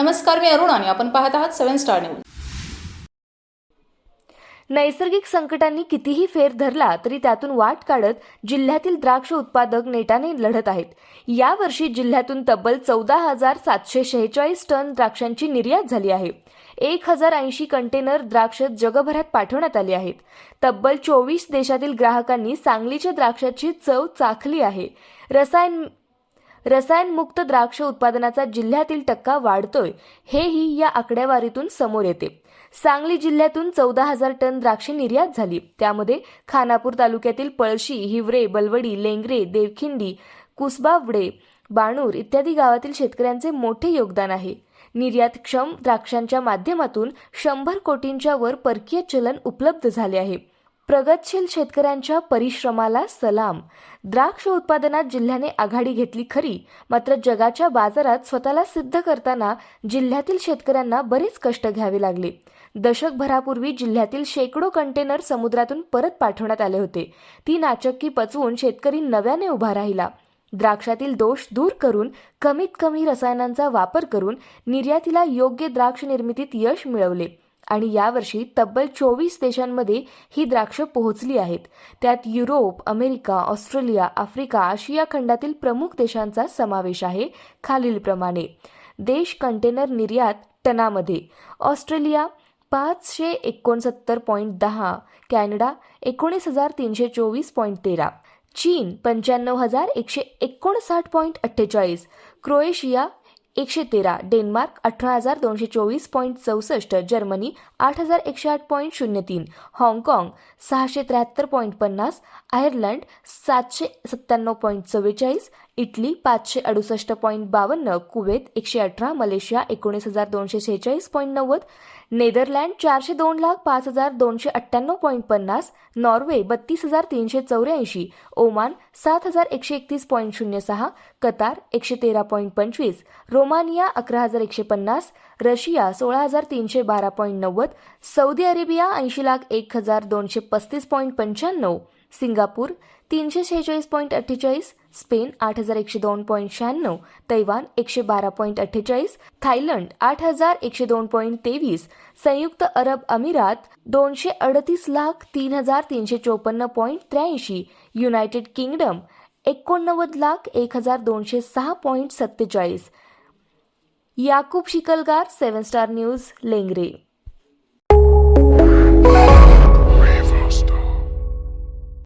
नमस्कार मी अरुण आणि आपण पाहत आहात सेव्हन स्टार न्यूज. नैसर्गिक संकटांनी कितीही फेर धरला तरी त्यातून वाट काढत जिल्ह्यातील द्राक्ष उत्पादक नेटाने लढत आहेत. यावर्षी जिल्ह्यातून तब्बल चौदा हजार सातशे शेहेचाळीस टन द्राक्षांची निर्यात झाली आहे. एक हजार ऐंशी कंटेनर द्राक्ष जगभरात पाठवण्यात आली आहेत. तब्बल चोवीस देशातील ग्राहकांनी सांगलीच्या द्राक्षाची चव चाखली आहे. रसायन रसायनमुक्त द्राक्ष उत्पादनाचा जिल्ह्यातील टक्का वाढतोय हेही या आकडेवारीतून समोर येते. सांगली जिल्ह्यातून चौदा हजार टन द्राक्षे निर्यात झाली. त्यामध्ये खानापूर तालुक्यातील पळशी हिवरे बलवडी लेंगरे देवखिंडी कुसबावडे बाणूर इत्यादी गावातील शेतकऱ्यांचे मोठे योगदान आहे. निर्यातक्षम द्राक्षांच्या माध्यमातून शंभर कोटींच्या वर परकीय चलन उपलब्ध झाले आहे. प्रगतशील शेतकऱ्यांच्या परिश्रमाला सलाम. द्राक्ष उत्पादनात जिल्ह्याने आघाडी घेतली खरी मात्र जगाच्या बाजारात स्वतःला सिद्ध करताना जिल्ह्यातील शेतकऱ्यांना बरेच कष्ट घ्यावे लागले. दशकभरापूर्वी जिल्ह्यातील शेकडो कंटेनर समुद्रातून परत पाठवण्यात आले होते. ती नाचक्की पचवून शेतकरी नव्याने उभा राहिला. द्राक्षातील दोष दूर करून कमीत कमी रसायनांचा वापर करून निर्यातीला योग्य द्राक्ष निर्मितीत यश मिळवले. आणि यावर्षी तब्बल चोवीस देशांमध्ये ही द्राक्ष पोहोचली आहेत. त्यात Europe America Australia Africa Asia खंडातील प्रमुख देशांचा समावेश आहे खालीलप्रमाणे. देश कंटेनर निर्यात टनामध्ये. ऑस्ट्रेलिया पाचशे एकोणसत्तर पॉईंट दहा कॅनडा एकोणीस हजार तीनशे चोवीस पॉईंट तेरा चीन पंच्याण्णव हजार एकशे एकोणसाठ पॉईंट अठ्ठेचाळीस क्रोएशिया एकशे तेरा डेन्मार्क अठरा हजार दोनशे चोवीस पॉईंट चौसष्ट जर्मनी आठ हजार एकशे आठ पॉईंट शून्य तीन हाँगकाँग सहाशे त्र्याहत्तर पॉईंट पन्नास आयर्लंड सातशे सत्त्याण्णव पॉईंट चव्वेचाळीस इटली पाचशे अडुसष्ट पॉईंट बावन्न कुवेत एकशे अठरा मलेशिया एकोणीस हजार दोनशे शेहेचाळीस पॉईंट नव्वद नेदरलँड चारशे दोन लाख पाच हजार दोनशे अठ्ठ्याण्णव पॉईंट पन्नास नॉर्वे बत्तीस हजार तीनशे चौऱ्याऐंशी ओमान सात हजार एकशे एकतीस पॉईंट शून्य सहा कतार एकशे तेरा पॉईंट पंचवीस रोमानिया अकरा हजार एकशे पन्नास रशिया सोळा हजार तीनशे बारा पॉईंट नव्वद सौदी अरेबिया ऐंशी लाख एक हजार दोनशे पस्तीस पॉईंट पंच्याण्णव सिंगापूर तीनशे शेहेचाळीस पॉईंट अठ्ठेचाळीस स्पेन आठ हजार एकशे दोन पॉईंट शहाण्णव तैवान एकशे बारा पॉईंट अठ्ठेचाळीस थायलंड आठ हजार एकशे दोन पॉईंट तेवीस संयुक्त अरब अमिरात दोनशे अडतीस लाख तीन हजार तीनशे चोपन्न पॉईंट त्र्याऐंशी युनायटेड किंगडम एकोणनव्वद लाख एक हजार दोनशे सहा पॉईंट सत्तेचाळीस. Yakub Shikalgar seven star news Lengre.